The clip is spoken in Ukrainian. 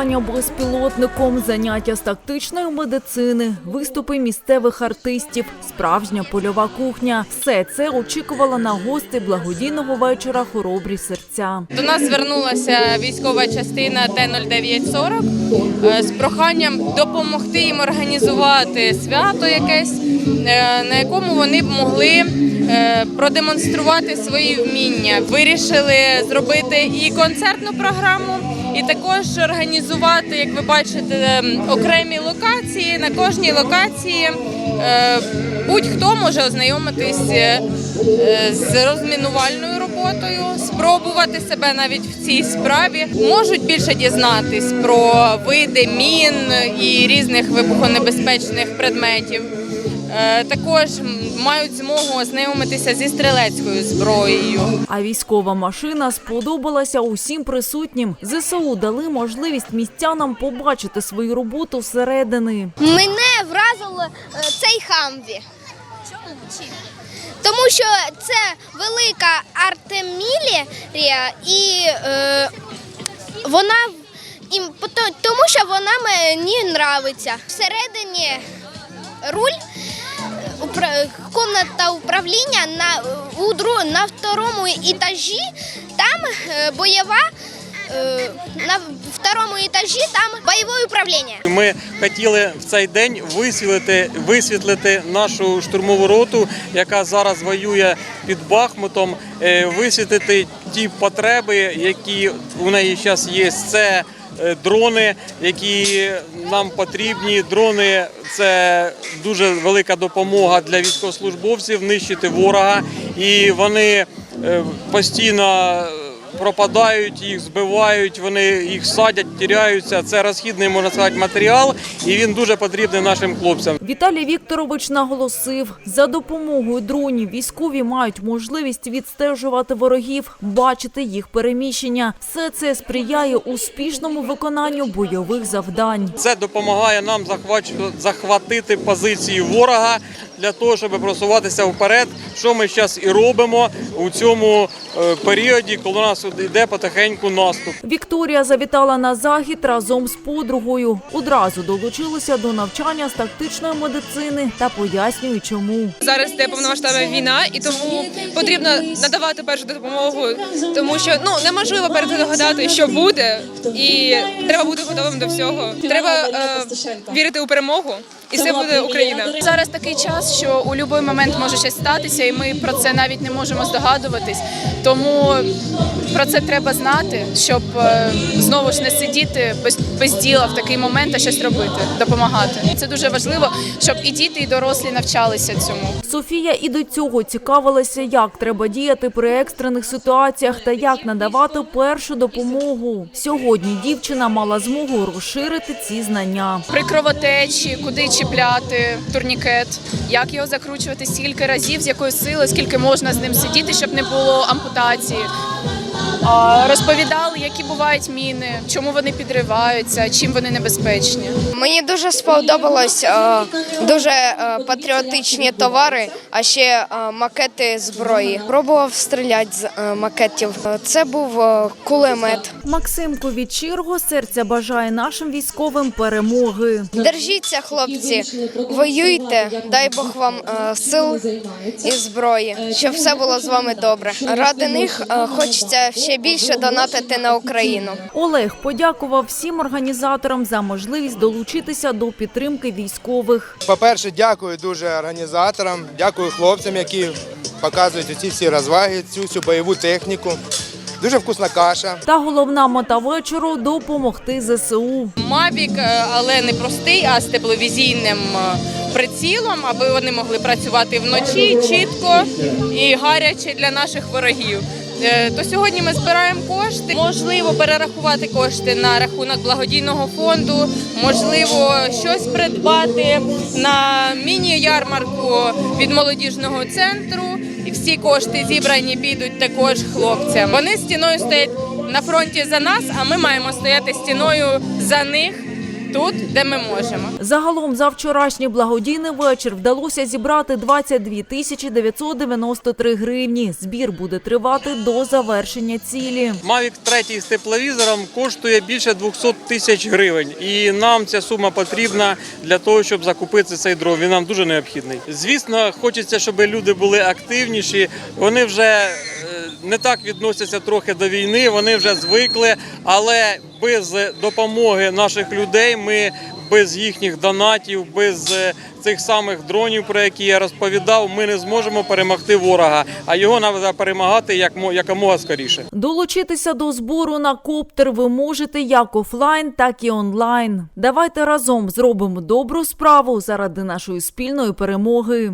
керування безпілотником, заняття з тактичної медицини, виступи місцевих артистів, справжня польова кухня. Все це очікувало на гості благодійного вечора хоробрі серця. До нас звернулася військова частина Т-0940 е, з проханням допомогти їм організувати свято якесь, е, на якому вони б могли е, продемонструвати свої вміння. Вирішили зробити і концертну програму, і також організувати, як ви бачите, ем, окремі локації. На кожній локації е, будь-хто може ознайомитись е, е, з розмінувальною роботою, спробувати себе навіть в цій справі. Можуть більше дізнатись про види мін і різних вибухонебезпечних предметів. Е, Також мають змогу ознайомитися зі стрілецькою зброєю. А військова машина сподобалася усім присутнім. ЗСУ дали можливість містянам побачити свою роботу всередини. Мене вразило е, цей хамві. Тому що це велика артемілія і е, вона і, тому що вона мені нравиться. Всередині руль, комната управління на, у, на второму етажі, там е, бойова. е, На второму етажі там бойове управління. Ми хотіли в цей день висвітлити, висвітлити нашу штурмову роту, яка зараз воює під Бахмутом, е, висвітлити ті потреби, які у неї зараз є. Це дрони, які нам потрібні. Дрони це дуже велика допомога для військовослужбовців нищити ворога, і вони е, постійно пропадають, їх збивають, вони їх садять, тіряються. Це розхідний можна сказати матеріал, і він дуже потрібний нашим хлопцям. Віталій Вікторович наголосив, за допомогою дронів військові мають можливість відстежувати ворогів, бачити їх переміщення. Все це сприяє успішному виконанню бойових завдань. Це допомагає нам захватити позиції ворога для того, щоб просуватися вперед. Що ми зараз і робимо у цьому е, періоді, коли у нас йде потихеньку наступ. Вікторія завітала на захід разом з подругою. Одразу долучилася до навчання з тактичної медицини та пояснює, чому. Зараз йде повномасштабна війна, і тому потрібно надавати першу допомогу, тому що ну неможливо передогадати, що буде, і треба бути готовим до всього. Треба е, вірити у перемогу, і це буде Україна. Зараз такий час, що у будь-який момент може щось статися, і ми про це навіть не можемо здогадуватись. Тому про це треба знати, щоб е, знову ж не сидіти без, без діла в такий момент, а щось робити, допомагати. Це дуже важливо, щоб і діти, і дорослі навчалися цьому. Софія і до цього цікавилася, як треба діяти при екстрених ситуаціях та як надавати першу допомогу. Сьогодні дівчина мала змогу розширити ці знання. При кровотечі, куди чіпляти турнікет, як його закручувати, скільки разів, з якою силою, скільки можна з ним сидіти, щоб не було ампутації. Розповідали, які бувають міни, чому вони підриваються, чим вони небезпечні. Мені дуже сподобалось е, дуже е, патріотичні товари, а ще е, макети зброї. Пробував стріляти з макетів. Це був кулемет. Максимко від щирого серця бажає нашим військовим перемоги. Держіться, хлопці, воюйте, дай Бог вам сил і зброї, щоб все було з вами добре. Ради них хочеться ще більше донатити на Україну. Олег подякував всім організаторам за можливість долучитися до підтримки військових. По-перше, дякую дуже організаторам, дякую хлопцям, які показують ці всі розваги, цю всю бойову техніку. Дуже вкусна каша. Та головна мета вечору допомогти ЗСУ. Мавік, е, але не простий, а з тепловізійним е, прицілом, аби вони могли працювати вночі чітко і гаряче для наших ворогів. Е, То сьогодні ми збираємо кошти. Можливо, перерахувати кошти на рахунок благодійного фонду, можливо, щось придбати на міні-ярмарку від молодіжного центру. І всі кошти зібрані підуть також хлопцям. Вони стіною стоять на фронті за нас, а ми маємо стояти стіною за них тут, де ми можемо. Загалом за вчорашній благодійний вечір вдалося зібрати 22 тисячі 993 гривні. Збір буде тривати до завершення цілі. Mavic 3 з тепловізором коштує більше 200 тисяч гривень, і нам ця сума потрібна для того, щоб закупити цей дрон. Він нам дуже необхідний. Звісно, хочеться, щоб люди були активніші. Вони вже е, не так відносяться трохи до війни, вони вже звикли, але без допомоги наших людей ми. Без їхніх донатів, без е, цих самих дронів, про які я розповідав, ми не зможемо перемогти ворога. А його треба перемагати як мо- якомога скоріше. Долучитися до збору на коптер ви можете як офлайн, так і онлайн. Давайте разом зробимо добру справу заради нашої спільної перемоги.